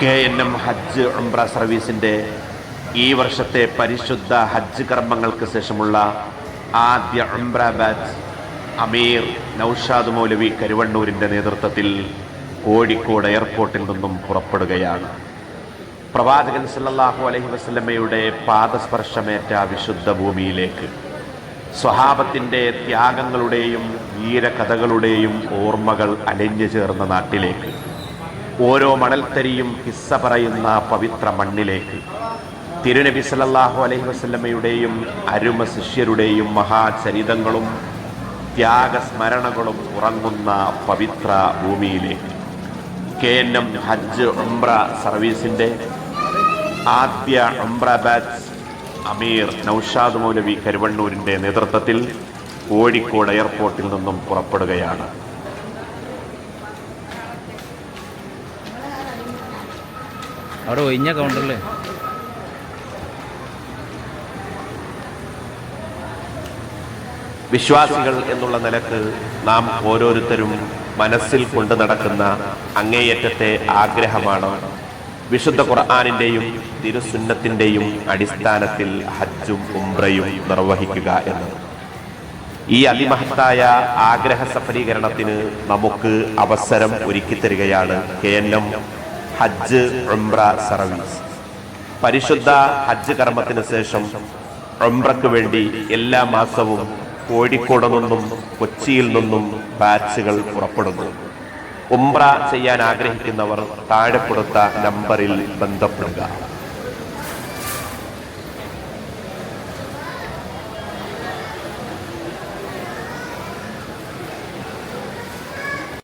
K N M ഹജ്ജ് ഉംറ സർവീസിന്റെ ഈ വർഷത്തെ പരിശുദ്ധ ഹജ്ജ് കർമ്മങ്ങൾക്ക് ശേഷമുള്ള ആദ്യ ഉംറ ബാച്ച് അമീർ നൌഷാദ് മൗലവി കരുവണ്ണൂരിന്റെ നേതൃത്വത്തിൽ കോഴിക്കോട് എയർപോർട്ടിൽ നിന്നും പുറപ്പെടുകയാണ്. പ്രവാചകൻ സല്ലാഹു അലഹി വസല്ലമയുടെ പാദസ്പർശമേറ്റ വിശുദ്ധ ഭൂമിയിലേക്ക് സ്വഹാബത്തിന്റെ ത്യാഗങ്ങളുടെയും വീരകഥകളുടെയും ഓർമ്മകൾ അലിഞ്ഞു ചേർന്ന നാട്ടിലേക്ക് ഓരോ മണൽത്തരിയും ഹിസ്സ പറയുന്ന പവിത്ര മണ്ണിലേക്ക്. തിരുനബി സല്ലല്ലാഹു അലൈഹി വസല്ലമയുടെയും അരുമ ശിഷ്യരുടെയും മഹാചരിതങ്ങളും ത്യാഗസ്മരണകളും ഉറങ്ങുന്ന പവിത്ര ഭൂമിയിലേക്ക്. കെ എൻ എം ഹജ്ജ് ഉംറ സർവീസിന്റെ ആദ്യ ഉംറ ബാച്ച് അമീർ നൌഷാദ് മൗലവി കരുവണ്ണൂരിന്റെ നേതൃത്വത്തിൽ കോഴിക്കോട് എയർപോർട്ടിൽ നിന്നും പുറപ്പെടുകയാണ്. അവിടെ ഒഴിഞ്ഞ കൗണ്ടറല്ലേ വിശ്വാസികൾ എന്നുള്ള നിലയ്ക്ക് നാം ഓരോരുത്തരും മനസ്സിൽ കൊണ്ടു നടക്കുന്ന അങ്ങേയറ്റത്തെ ആഗ്രഹമാണ് വിശുദ്ധ ഖുർആാനിന്റെയും തിരുസുന്നത്തിന്റെയും അടിസ്ഥാനത്തിൽ ഹജ്ജും ഉംറയും നിർവഹിക്കുക എന്നത്. ഈ അതിമഹത്തായ ആഗ്രഹ സഫലീകരണത്തിന് നമുക്ക് അവസരം ഒരുക്കിത്തരികയാണ് കെ എൻ എം ഹജ്ജ് ഉംറ സർവീസ്. പരിശുദ്ധ ഹജ്ജ് കർമ്മത്തിന് ശേഷം ഉംറയ്ക്ക് വേണ്ടി എല്ലാ മാസവും കോഴിക്കോട് നിന്നും കൊച്ചിയിൽ നിന്നും ബാച്ചുകൾ പുറപ്പെടുന്നു. ഉംറ ചെയ്യാൻ ആഗ്രഹിക്കുന്നവർ താഴെ കൊടുത്ത നമ്പറിൽ ബന്ധപ്പെടുക.